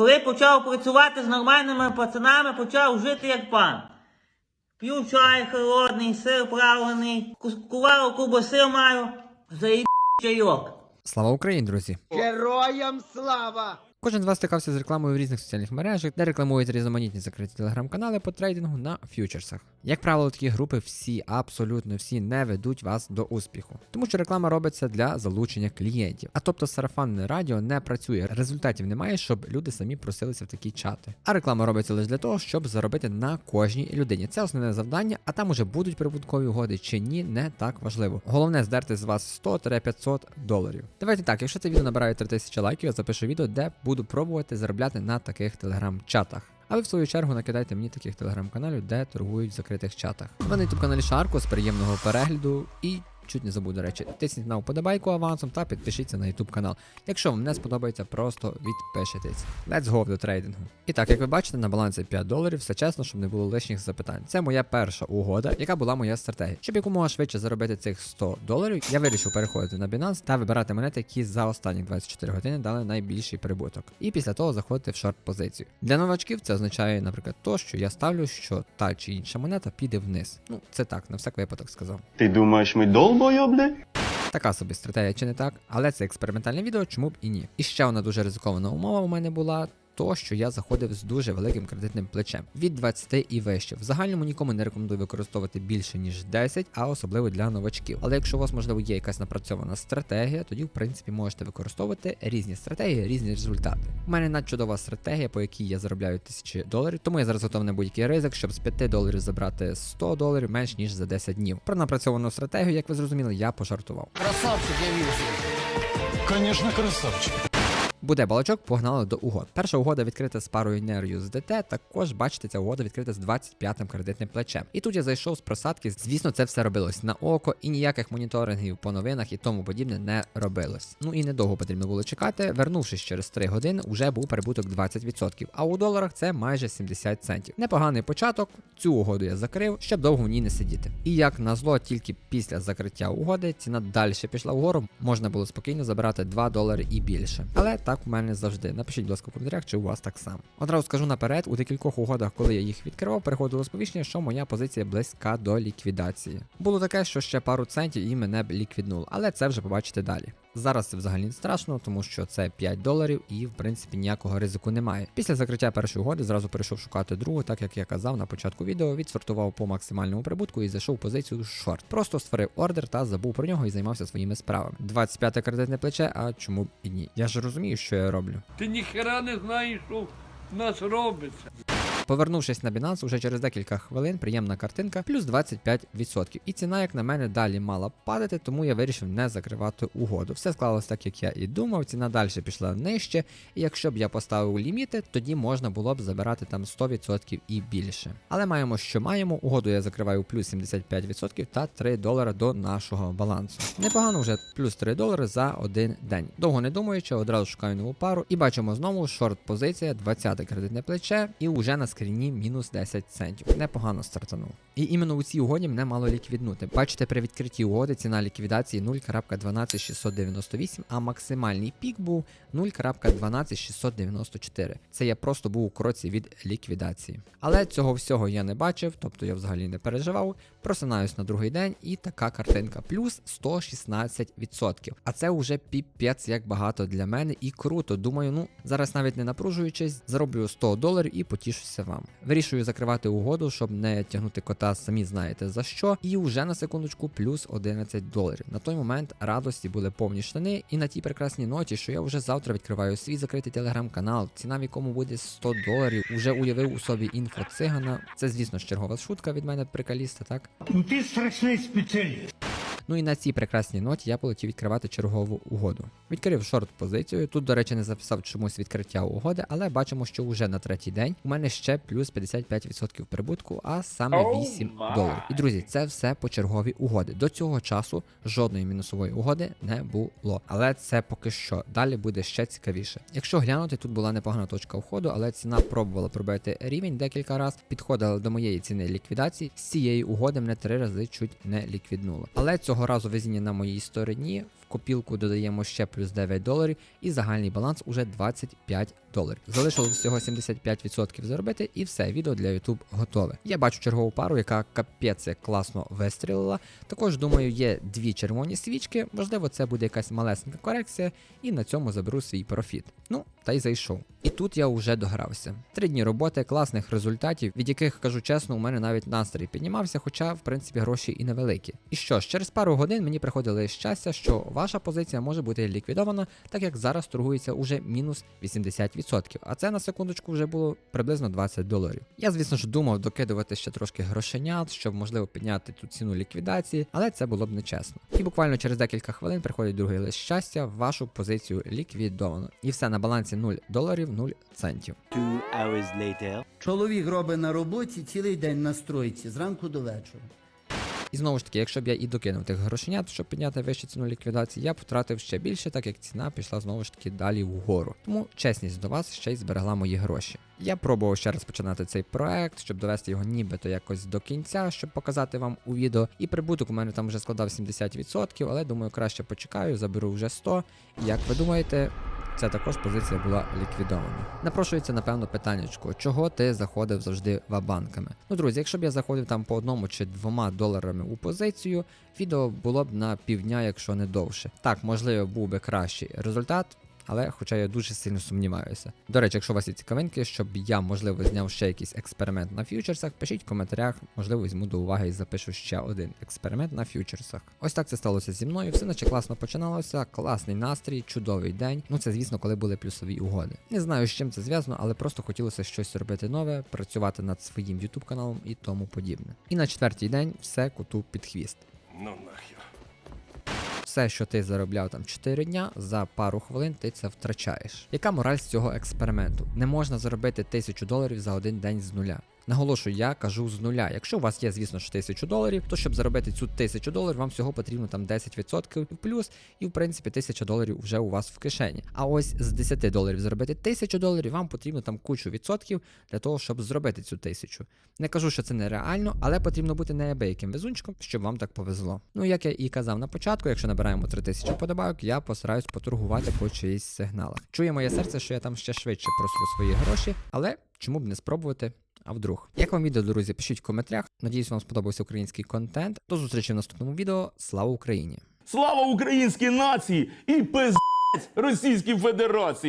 Коли почав працювати з нормальними пацанами, почав жити як пан. П'ю чай холодний, сир правлений, кус- кувалу кубаси маю, заїб чайок. Слава Україні, друзі! Героям слава! Кожен з вас стикався з рекламою в різних соціальних мережах, де рекламують різноманітні закриті телеграм-канали по трейдингу на фьючерсах. Як правило, такі групи всі, абсолютно всі, не ведуть вас до успіху, тому що реклама робиться для залучення клієнтів. А тобто сарафанне радіо не працює, результатів немає, щоб люди самі просилися в такі чати. А реклама робиться лише для того, щоб заробити на кожній людині. Це основне завдання, а там уже будуть прибуткові угоди чи ні, не так важливо. Головне здерти з вас 100-500 доларів. Давайте так, якщо це відео набирає 3000 лайків, я запишу відео, де буду пробувати заробляти на таких телеграм-чатах. А ви в свою чергу накидайте мені таких телеграм-каналів, де торгують в закритих чатах. У мене ютуб каналі Шарко з приємного перегляду і. Чуть не забув, до речі, тисніть на вподобайку авансом та підпишіться на YouTube канал. Якщо вам не сподобається, просто відпишитесь. Let's go до трейдингу. І так, як ви бачите, на балансі 5 доларів, все чесно, щоб не було лишніх запитань. Це моя перша угода, яка була моя стратегія. Щоб якомога швидше заробити цих 100 доларів, я вирішив переходити на Binance та вибирати монети, які за останні 24 години дали найбільший прибуток. І після того заходити в шорт позицію. Для новачків це означає, наприклад, то, що я ставлю, що та чи інша монета піде вниз. Ну, це так, на всяк випадок сказав. Ти думаєш, ми долбойобли? Така собі стратегія чи не так, але це експериментальне відео, чому б і ні. І ще одна дуже ризикована умова у мене була. То, що я заходив з дуже великим кредитним плечем від 20 і вище. В загальному нікому не рекомендую використовувати більше ніж 10, а особливо для новачків. Але якщо у вас можливо є якась напрацьована стратегія, тоді в принципі можете використовувати різні стратегії, різні результати. У мене надчудова стратегія, по якій я заробляю тисячі доларів, тому я зараз готовий на будь-який ризик, щоб з 5 доларів забрати 100 доларів менш ніж за 10 днів. Про напрацьовану стратегію, як ви зрозуміли, я пожартував. Красавчик я вижу. Конечно, красавчик. Буде балачок, погнали до угод. Перша угода відкрита з парою Нерю з ДТ. Також бачите, ця угода відкрита з 25-м кредитним плечем. І тут я зайшов з просадки. Звісно, це все робилось на око, і ніяких моніторингів по новинах і тому подібне не робилось. Ну і недовго потрібно було чекати. Вернувшись через 3 години, вже був прибуток 20%. А у доларах це майже 70 центів. Непоганий початок. Цю угоду я закрив, щоб довго в ній не сидіти. І як назло, тільки після закриття угоди ціна далі пішла вгору. Можна було спокійно забирати 2 долари і більше. Але так у мене завжди. Напишіть, будь ласка, в коментарях, чи у вас так само. Одразу скажу наперед, у декількох угодах, коли я їх відкривав, приходило сповіщення, що моя позиція близька до ліквідації. Було таке, що ще пару центів і мене б ліквіднуло, але це вже побачите далі. Зараз це взагалі не страшно, тому що це 5 доларів і в принципі ніякого ризику немає. Після закриття першої угоди зразу перейшов шукати другу, так як я казав на початку відео, відсортував по максимальному прибутку і зайшов в позицію шорт. Просто створив ордер та забув про нього і займався своїми справами. 25 кредитне плече, а чому б і ні? Я ж розумію, що я роблю. Ти ніхера не знаєш, що в нас робиться. Повернувшись на Binance, уже через декілька хвилин приємна картинка, плюс 25%. І ціна, як на мене, далі мала падати, тому я вирішив не закривати угоду. Все склалось так, як я і думав. Ціна далі пішла нижче. І якщо б я поставив ліміти, тоді можна було б забирати там 100% і більше. Але маємо, що маємо. Угоду я закриваю плюс 75% та 3 долара до нашого балансу. Непогано вже плюс 3 долари за один день. Довго не думаючи, одразу шукаю нову пару і бачимо знову шорт позиція, 20 кредитне плече, і вже на скріні мінус 10 центів. Непогано стартанув. І іменно у цій угоді мене мало ліквіднути. Бачите, при відкритті угоди ціна ліквідації 0.12698, а максимальний пік був 0.12694. Це я просто був у кроці від ліквідації. Але цього всього я не бачив, тобто я взагалі не переживав. Просинаюсь на другий день, і така картинка плюс 116%. А це вже піпець як багато для мене і круто. Думаю, ну зараз навіть не напружуючись, зароблю 100 доларів і потішуся вам. Вирішую закривати угоду, щоб не тягнути кота, самі знаєте за що. І вже на секундочку плюс 11 доларів. На той момент радості були повні штани, і на тій прекрасній ноті, що я вже завтра відкриваю свій закритий телеграм-канал, ціна в якому буде 100 доларів. Уже уявив у собі інфо цигана. Це, звісно чергова шутка від мене прикаліста, так? Ну ти страшний спеціаліст. Ну і на цій прекрасній ноті я полетів відкривати чергову угоду. Відкрив шорт позицію. Тут, до речі, не записав чомусь відкриття угоди, але бачимо, що вже на третій день у мене ще плюс 55% прибутку, а саме 8 доларів. І друзі, це все по черговій угоди. До цього часу жодної мінусової угоди не було. Але це поки що. Далі буде ще цікавіше. Якщо глянути, тут була непогана точка входу, але ціна пробувала пробити рівень декілька разів, підходила до моєї ціни ліквідації. З цієї угоди мене три рази чуть не ліквіднуло. Але цього разу везіння на моїй стороні. В копілку додаємо ще плюс 9 доларів, і загальний баланс уже 25 доларів. Залишилось всього 75% заробити, і все, відео для YouTube готове. Я бачу чергову пару, яка капець класно вистрілила. Також думаю, є дві червоні свічки. Можливо, це буде якась малесенька корекція, і на цьому заберу свій профіт. Ну, та й зайшов. І тут я вже догрався. Три дні роботи, класних результатів, від яких кажу чесно, у мене навіть настрій піднімався, хоча, в принципі, гроші і невеликі. І що ж, через пару годин мені приходили щастя, що ваша позиція може бути ліквідована, так як зараз торгується уже мінус 80%, а це на секундочку вже було приблизно 20 доларів. Я, звісно ж, думав докидувати ще трошки грошенят, щоб можливо підняти ту ціну ліквідації, але це було б нечесно. І буквально через декілька хвилин приходить другий лист щастя, вашу позицію ліквідовано. І все на балансі 0 доларів, 0 центів. Чоловік робить на роботі цілий день на стройці, зранку до вечора. І знову ж таки, якщо б я і докинув тих грошенят, щоб підняти вищу ціну ліквідації, я втратив ще більше, так як ціна пішла знову ж таки далі вгору. Тому чесність до вас ще й зберегла мої гроші. Я пробував ще раз починати цей проект, щоб довести його нібито якось до кінця, щоб показати вам у відео. І прибуток у мене там вже складав 70%, але думаю, краще почекаю, заберу вже 100. І як ви думаєте, Ця також позиція була ліквідована. Напрошується, напевно, питаннячко, чого ти заходив завжди вабанками? Ну, друзі, якщо б я заходив там по одному чи двома доларами у позицію, відео було б на півдня, якщо не довше. Так, можливо, був би кращий результат. Але хоча я дуже сильно сумніваюся. До речі, якщо у вас є цікавинки, щоб я, можливо, зняв ще якийсь експеримент на фьючерсах, пишіть в коментарях, можливо, візьму до уваги і запишу ще один експеримент на фьючерсах. Ось так це сталося зі мною. Все наче класно починалося, класний настрій, чудовий день. Ну це звісно, коли були плюсові угоди. Не знаю, з чим це зв'язано, але просто хотілося щось робити нове, працювати над своїм YouTube каналом і тому подібне. І на четвертій день все коту під хвіст. Ну нахер. Все, що ти заробляв там 4 дня, за пару хвилин ти це втрачаєш. Яка мораль з цього експерименту? Не можна заробити тисячу доларів за один день з нуля. Наголошую, я кажу з нуля. Якщо у вас є, звісно ж, тисячу доларів, то щоб заробити цю тисячу доларів, вам всього потрібно там 10% в плюс, і в принципі тисяча доларів вже у вас в кишені. А ось з 10 доларів заробити тисячу доларів, вам потрібно там кучу відсотків для того, щоб зробити цю тисячу. Не кажу, що це нереально, але потрібно бути неабияким везунчиком, щоб вам так повезло. Ну як я і казав на початку, якщо набираємо 3000 подобайок, я постараюсь поторгувати по чиїсь сигналах. Чує моє серце, що я там ще швидше просру свої гроші, але чому б не спробувати? А вдруг? Як вам відео, друзі, пишіть в коментарях. Надіюсь, вам сподобався український контент. До зустрічі в наступному відео. Слава Україні! Слава українській нації і пиздець Російській Федерації!